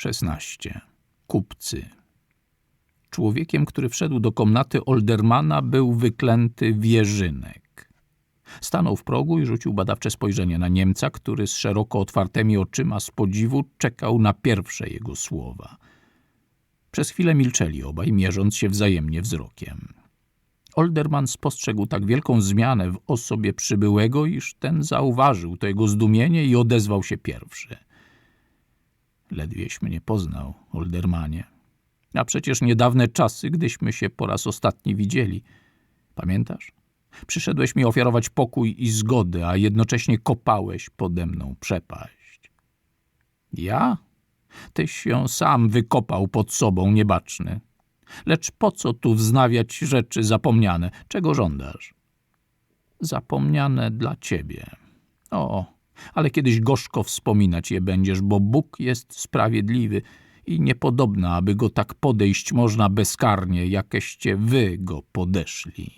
16. Kupcy. Człowiekiem, który wszedł do komnaty Oldermana, był wyklęty wierzynek. Stanął w progu i rzucił badawcze spojrzenie na Niemca, który z szeroko otwartymi oczyma z podziwu czekał na pierwsze jego słowa. Przez chwilę milczeli obaj, mierząc się wzajemnie wzrokiem. Olderman spostrzegł tak wielką zmianę w osobie przybyłego, iż ten zauważył to jego zdumienie i odezwał się pierwszy. Ledwieś mnie poznał, Oldermanie. A przecież niedawne czasy, gdyśmy się po raz ostatni widzieli. Pamiętasz? Przyszedłeś mi ofiarować pokój i zgodę, a jednocześnie kopałeś pode mną przepaść. Ja? Tyś ją sam wykopał pod sobą, niebaczny. Lecz po co tu wznawiać rzeczy zapomniane? Czego żądasz? Zapomniane dla ciebie. O, ale kiedyś gorzko wspominać je będziesz, bo Bóg jest sprawiedliwy i niepodobna, aby go tak podejść można bezkarnie, jakeście wy go podeszli.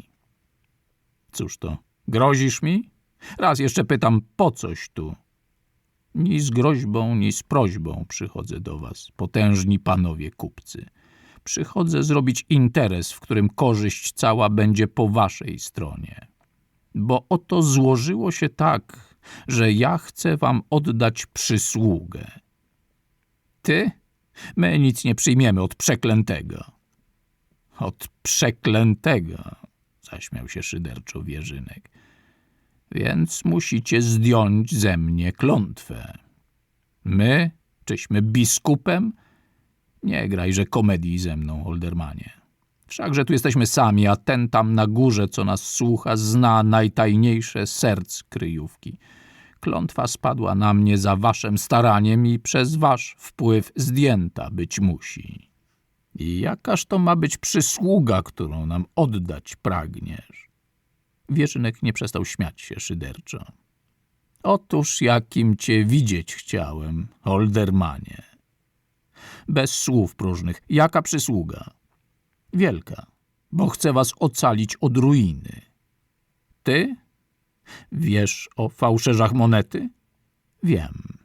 Cóż to, grozisz mi? Raz jeszcze pytam, po coś tu? Ni z groźbą, ni z prośbą przychodzę do was, potężni panowie kupcy. Przychodzę zrobić interes, w którym korzyść cała będzie po waszej stronie. Bo oto złożyło się tak, że ja chcę wam oddać przysługę. Ty? My nic nie przyjmiemy od przeklętego. Od przeklętego, zaśmiał się szyderczo Wierzynek. Więc musicie zdjąć ze mnie klątwę. My? Czyśmy biskupem? Nie grajże komedii ze mną, Oldermanie. Wszakże tu jesteśmy sami, a ten tam na górze, co nas słucha, zna najtajniejsze serc kryjówki. Klątwa spadła na mnie za waszym staraniem i przez wasz wpływ zdjęta być musi. I jakaż to ma być przysługa, którą nam oddać pragniesz? Wierzynek nie przestał śmiać się szyderczo. Otóż jakim cię widzieć chciałem, Oldermanie. Bez słów próżnych. Jaka przysługa? Wielka, bo chcę was ocalić od ruiny. Ty? Wiesz o fałszerzach monety? Wiem.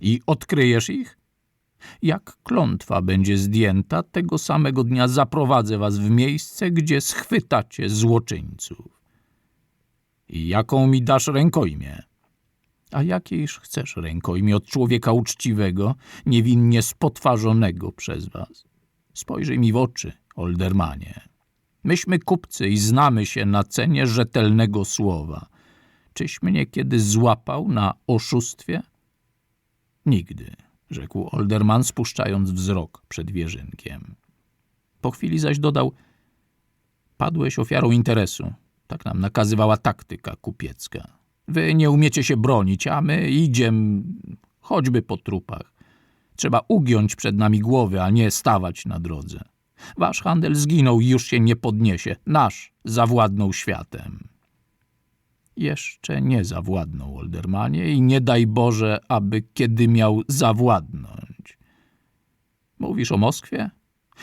I odkryjesz ich? Jak klątwa będzie zdjęta, tego samego dnia zaprowadzę was w miejsce, gdzie schwytacie złoczyńców. I jaką mi dasz rękojmię? A jakiejż chcesz rękojmie od człowieka uczciwego, niewinnie spotwarzonego przez was? Spojrzyj mi w oczy, Oldermanie. Myśmy kupcy i znamy się na cenie rzetelnego słowa. Czyś mnie kiedy złapał na oszustwie? Nigdy, rzekł Olderman, spuszczając wzrok przed wierzynkiem. Po chwili zaś dodał, padłeś ofiarą interesu. Tak nam nakazywała taktyka kupiecka. Wy nie umiecie się bronić, a my idziemy choćby po trupach. Trzeba ugiąć przed nami głowy, a nie stawać na drodze. Wasz handel zginął i już się nie podniesie. Nasz zawładnął światem. Jeszcze nie zawładnął, Oldermanie, i nie daj Boże, aby kiedy miał zawładnąć. Mówisz o Moskwie?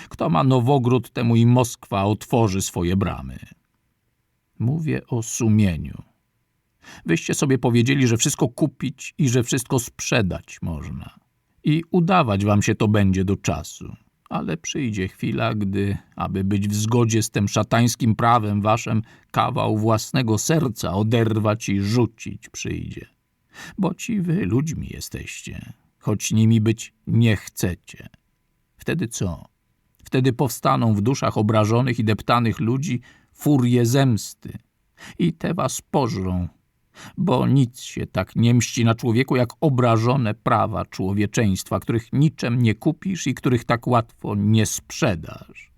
Kto ma Nowogród, temu i Moskwa otworzy swoje bramy. Mówię o sumieniu. Wyście sobie powiedzieli, że wszystko kupić i że wszystko sprzedać można. I udawać wam się to będzie do czasu. Ale przyjdzie chwila, gdy, aby być w zgodzie z tym szatańskim prawem waszym, kawał własnego serca oderwać i rzucić przyjdzie. Bo ci wy ludźmi jesteście, choć nimi być nie chcecie. Wtedy co? Wtedy powstaną w duszach obrażonych i deptanych ludzi furie zemsty i te was pożrą, bo nic się tak nie mści na człowieku, jak obrażone prawa człowieczeństwa, których niczym nie kupisz i których tak łatwo nie sprzedasz.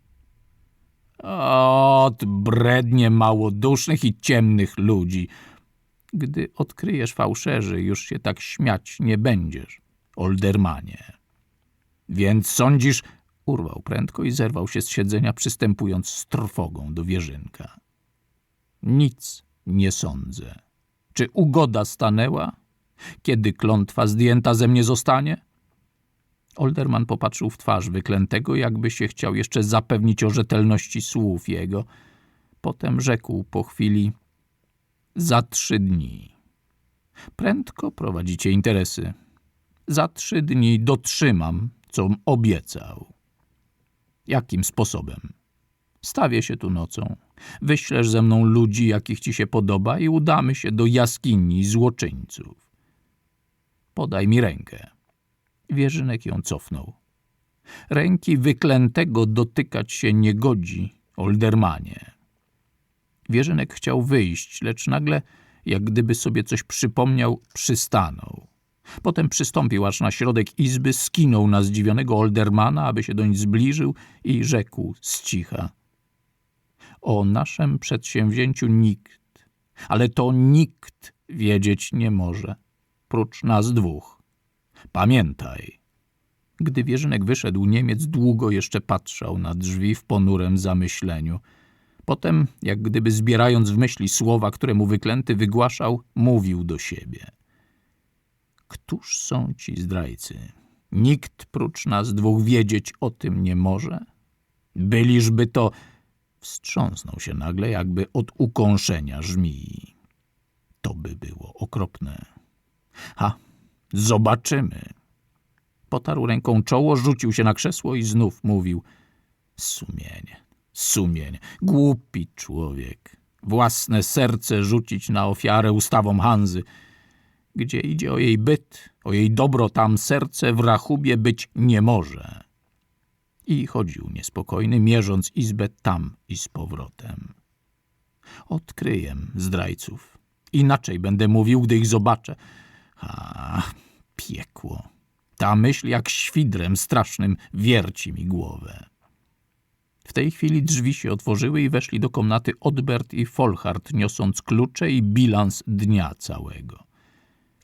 Ot, brednie małodusznych i ciemnych ludzi. Gdy odkryjesz fałszerzy, już się tak śmiać nie będziesz, Oldermanie. Więc sądzisz... Urwał prędko i zerwał się z siedzenia, przystępując z trwogą do wierzynka. Nic nie sądzę. Czy ugoda stanęła? Kiedy klątwa zdjęta ze mnie zostanie? Olderman popatrzył w twarz wyklętego, jakby się chciał jeszcze zapewnić o rzetelności słów jego. Potem rzekł po chwili – za trzy dni. Prędko prowadzicie interesy. Za trzy dni dotrzymam, co obiecał. Jakim sposobem? Stawię się tu nocą. Wyślesz ze mną ludzi, jakich ci się podoba i udamy się do jaskini złoczyńców. Podaj mi rękę. Wierzynek ją cofnął. Ręki wyklętego dotykać się nie godzi, Oldermanie. Wierzynek chciał wyjść, lecz nagle, jak gdyby sobie coś przypomniał, przystanął. Potem przystąpił aż na środek izby, skinął na zdziwionego Oldermana, aby się doń zbliżył i rzekł z cicha. O naszym przedsięwzięciu nikt, ale to nikt wiedzieć nie może, prócz nas dwóch. Pamiętaj. Gdy Wierzynek wyszedł, Niemiec długo jeszcze patrzał na drzwi w ponurem zamyśleniu. Potem, jak gdyby zbierając w myśli słowa, które mu wyklęty wygłaszał, mówił do siebie. Któż są ci zdrajcy? Nikt prócz nas dwóch wiedzieć o tym nie może? Byliżby to... Wstrząsnął się nagle, jakby od ukąszenia żmii. To by było okropne. Ha, zobaczymy. Potarł ręką czoło, rzucił się na krzesło i znów mówił. Sumienie, sumienie, głupi człowiek. Własne serce rzucić na ofiarę ustawom Hanzy. Gdzie idzie o jej byt, o jej dobro, tam serce w rachubie być nie może. I chodził niespokojny, mierząc izbę tam i z powrotem. Odkryję zdrajców. Inaczej będę mówił, gdy ich zobaczę. A, piekło. Ta myśl jak świdrem strasznym wierci mi głowę. W tej chwili drzwi się otworzyły i weszli do komnaty Odbert i Folhart, niosąc klucze i bilans dnia całego.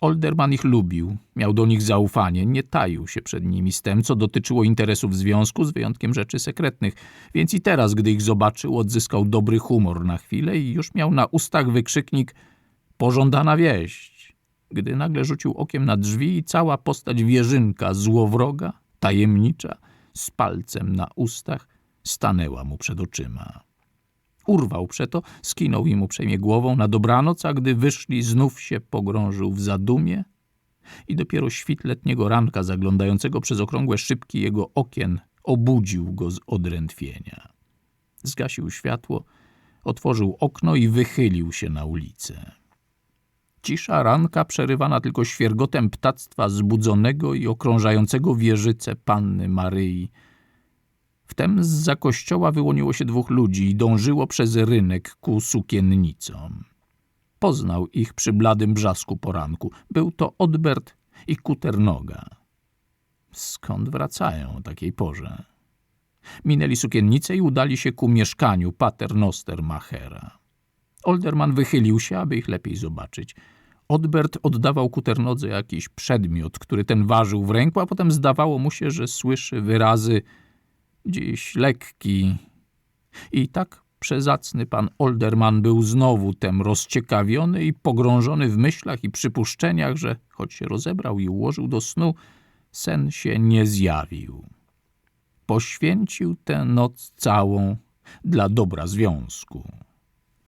Olderman ich lubił, miał do nich zaufanie, nie taił się przed nimi z tym, co dotyczyło interesów związku, z wyjątkiem rzeczy sekretnych, więc i teraz, gdy ich zobaczył, odzyskał dobry humor na chwilę i już miał na ustach wykrzyknik pożądana wieść, gdy nagle rzucił okiem na drzwi i cała postać wieżynka złowroga, tajemnicza, z palcem na ustach, stanęła mu przed oczyma. Urwał przeto, skinął im uprzejmie głową na dobranoc, a gdy wyszli, znów się pogrążył w zadumie i dopiero świt letniego ranka zaglądającego przez okrągłe szybki jego okien obudził go z odrętwienia. Zgasił światło, otworzył okno i wychylił się na ulicę. Cisza ranka przerywana tylko świergotem ptactwa zbudzonego i okrążającego wieżyce panny Maryi, Wtem z kościoła wyłoniło się dwóch ludzi i dążyło przez rynek ku sukiennicom. Poznał ich przy bladym brzasku poranku. Był to Odbert i Kuternoga. Skąd wracają o takiej porze? Minęli sukiennicę i udali się ku mieszkaniu paternoster Machera. Olderman wychylił się, aby ich lepiej zobaczyć. Odbert oddawał Kuternodze jakiś przedmiot, który ten ważył w ręku, a potem zdawało mu się, że słyszy wyrazy – dziś lekki. I tak przezacny pan Olderman był znowu tem rozciekawiony i pogrążony w myślach i przypuszczeniach, że choć się rozebrał i ułożył do snu, sen się nie zjawił. Poświęcił tę noc całą dla dobra związku.